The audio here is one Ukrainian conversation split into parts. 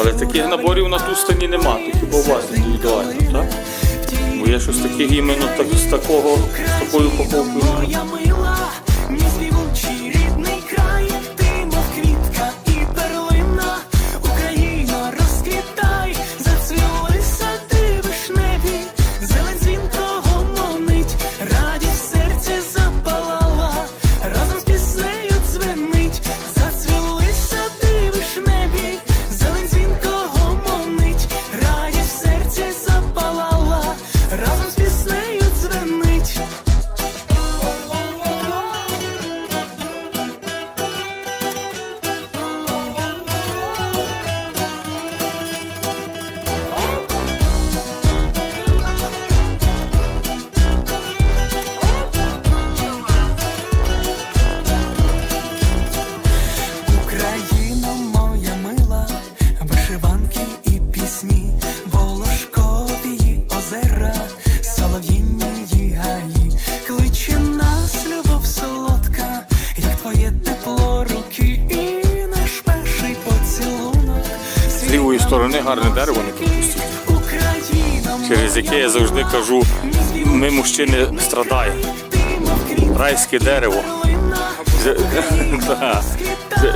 Але таких наборів у нас у стані нема, тут хіба у вас індивідуально, так? Бо я щось таких іменно так, з такого, з такою упаковкою. Сторони гарне дерево не пропустіть. Через яке я завжди кажу, ми мужчини страдаємо. Райське дерево, з, да,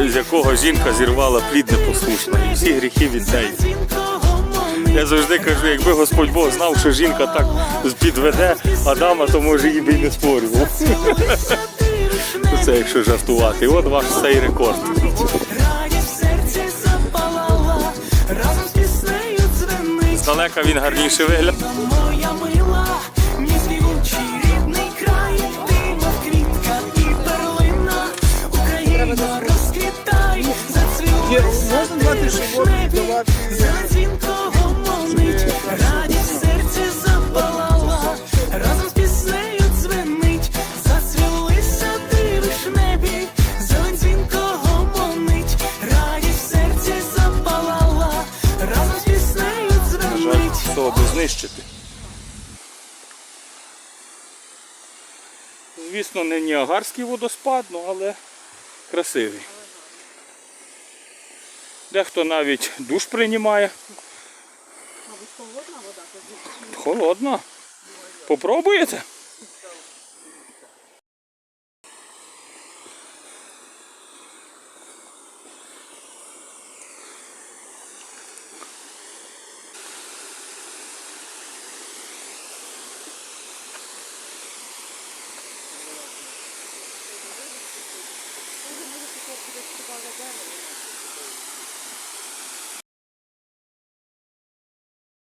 з- якого жінка зірвала плід непослушна. І всі гріхи від неї. Я завжди кажу, якби Господь Бог знав, що жінка так підведе Адама, то може її би й не створював. Це якщо жартувати. І от ваш цей рекорд. Здалека він гарніше вигляд. Дзвенить. аби знищити. Звісно, не Ніагарський водоспад, ну, але красивий. Дехто навіть душ приймає. Холодна? Попробуєте?